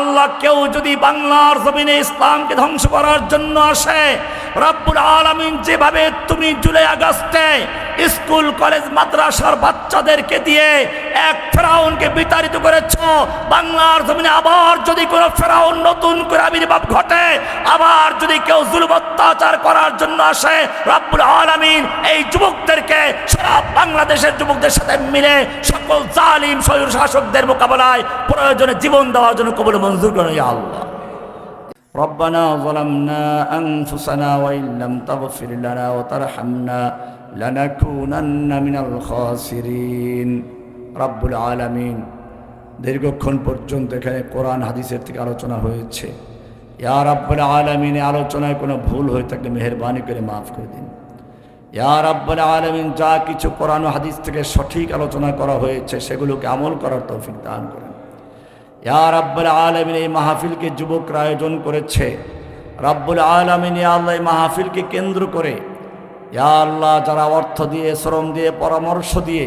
আল্লাহ কেউ যদি বাংলার জমিনে ইসলামকে ধ্বংস করার জন্য আসে, রব্বুল আলমিন যেভাবে তুমি জুলাই আগস্টে স্কুল, কলেজ, মাদ্রাসার বাচ্চাদেরকে দিয়ে এক ফেরাউনকে বিতাড়িত করেছ, বাংলার জমিনে আবার যদি কোনো ফেরাউন নতুন করে আবির্ভাব ঘটে আবার যদি কেউ জুলুম অত্যাচার করার জন্য আসে রব্বুল আলমিন এই যুবকদেরকে সারা বাংলাদেশের যুবকদের সাথে মিলে সকল জালিম স্বৈর শাসকদের মোকাবেলায় প্রয়োজনে জীবন দেওয়ার জন্য কবল মঞ্জুর করে ইয়া আল্লাহ ربنا ظلمنا أنفسنا وإن لم تغفر لنا وترحمنا لنكونن من الخاسرين رب العالمين দীর্ঘক্ষণ পর্যন্ত এখানে কোরআন হাদিসের থেকে আলোচনা হয়েছে ইয়া রাব্বুল আলামিন আলোচনায় কোনো ভুল হয়ে থাকলে মেহেরবানি করে মাফ করে দিন। ইয়া রাব্বুল আলামিন, যা কিছু কোরআন হাদিস থেকে সঠিক আলোচনা করা হয়েছে, সেগুলোকে আমল করার তৌফিক দান করেন। ইয়া রাব্বুল আলামিন, এই মাহফিলকে যুবকরা আয়োজন করেছে। রাব্বুল আলামিন আল্লাহ, এই মাহফিলকে কেন্দ্র করে, ইয়া আল্লাহ, যারা অর্থ দিয়ে, শ্রম দিয়ে, পরামর্শ দিয়ে,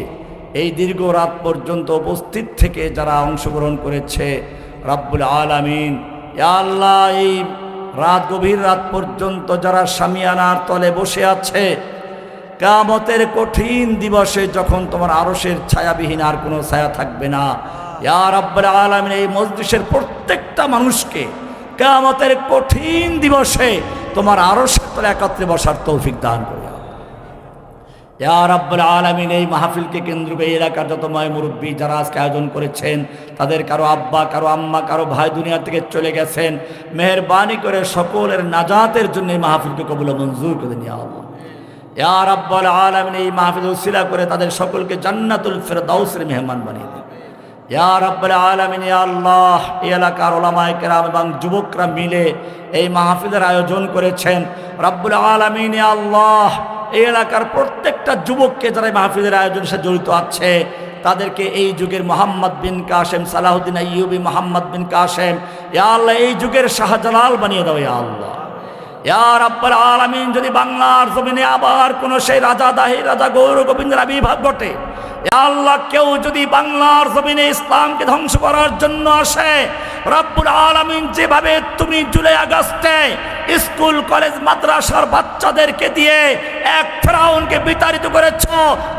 এই দীর্ঘ রাত পর্যন্ত উপস্থিত থেকে যারা অংশগ্রহণ করেছে, রাব্বুল আলামিন আল্লাহ, এই রাত, গভীর রাত পর্যন্ত যারা সামিয়ানার তলে বসে আছে কামতের কঠিন দিবসে যখন তোমার আরসের ছায়াবিহীন আর কোনো ছায়া থাকবে না, ইয়া রাব্বুল আলামিন, এই মজলিসের প্রত্যেকটা মানুষকে কামতের কঠিন দিবসে তোমার আরসের তলে একত্রে বসার তৌফিক দান করে। ইয়া রাব্বুল আলামিন, এই মাহফিলকে কেন্দ্র করে এলাকার যত ময় মুরব্বী যারা আজকে আয়োজন করেছেন, তাদের কারও আব্বা, কারও আম্মা, কারও ভাই দুনিয়া থেকে চলে গেছেন, মেহরবানি করে সকলের নাজাতের জন্য এই মাহফিলকে কবুল মঞ্জুর করে নিয়ে আল্লাহ। ইয়া রাব্বুল আলামিন, এই মাহফিল উসিলা করে তাদের সকলকে জান্নাতুল ফেরদাউসের মেহমান বানিয়ে দেন। ইয়া রাব্বুল আলামিন আল্লাহ এলাকার ওলামায়ে কেরাম এবং যুবকরা মিলে এই মাহফিলের আয়োজন করেছেন। রাব্বুল আলামিন আল্লাহ এই এলাকার প্রত্যেকটা যুবককে যারা মাহফিলের আয়োজনের সাথে জড়িত আছে, তাদেরকে এই যুগের মোহাম্মদ বিন কাশেম, সালাহুদ্দিন আইয়ুবি মোহাম্মদ বিন কাশেম, ইয়া আল্লাহ, এই যুগের শাহজালাল বানিয়ে দাও, ইয়া আল্লাহ। ইয়া রাব্বুল আলামিন, যদি বাংলার জমিনে আবার কোনো সেই রাজা দাহি, রাজা গৌর গোবিন্দের আবির্ভাব ঘটে আল্লাহ, কেউ যদি বাংলার জমিনে ইসলামকে ধ্বংস করার জন্য আসে, রব্বুল আলামিন, যেভাবে তুমি জুলাই আগস্টে স্কুল, কলেজ, মাদ্রাসার বাচ্চাদেরকে দিয়ে এক ফেরাউনকে বিতাড়িত করেছ।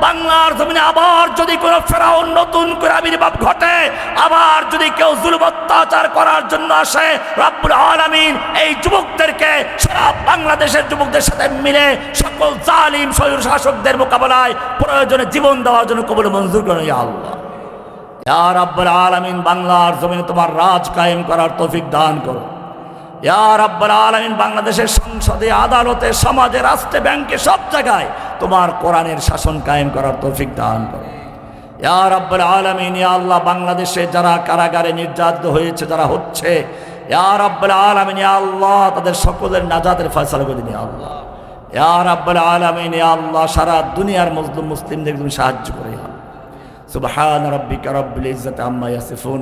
বাংলার জমিনে আবার যদি কোনো ফেরাউন নতুন করে আবির্ভাব ঘটে, আবার যদি কেউ জুলুম অত্যাচার করার জন্য আসে, রব্বুল আলামিন এই যুবকদেরকে সারা বাংলাদেশের যুবকদের সাথে মিলে সকল জালিম স্বৈর শাসকদের মোকাবেলায় প্রয়োজনে জীবন দেওয়ার জন্য কবল মঞ্জুর করে আল্লাহ। ইয়া রাব্বুল আলামিন, বাংলার জমিনে তোমার রাজ কায়েম করার তৌফিক দান করো। ইয়ার আব্বাল আলমিন, বাংলাদেশের সংসদে, আদালতে, সমাজে, রাষ্ট্রে, ব্যাংকে, সব জায়গায় তোমার কোরআনের শাসন কায়েম করার তৌফিক দান করো। ইয়ার আব্বাল আলমিন, ইয়া আল্লাহ, বাংলাদেশে যারা কারাগারে নির্যাতিত হয়েছে, যারা হচ্ছে ইয়ার আব্বাল আলমিন, ইয়া আল্লাহ, তাদের সকলের নাজাদের ফয়সাল করে দিন আল্লাহ। ইয়ার আব্বাল আলমিন, ইয়া আল্লাহ, সারা দুনিয়ার মুসলিম, মুসলিমদের তুমি সাহায্য করে সুবহান রব্বিকা রব্বিল ইজ্জাতি আম্মা ইয়াসিফুন।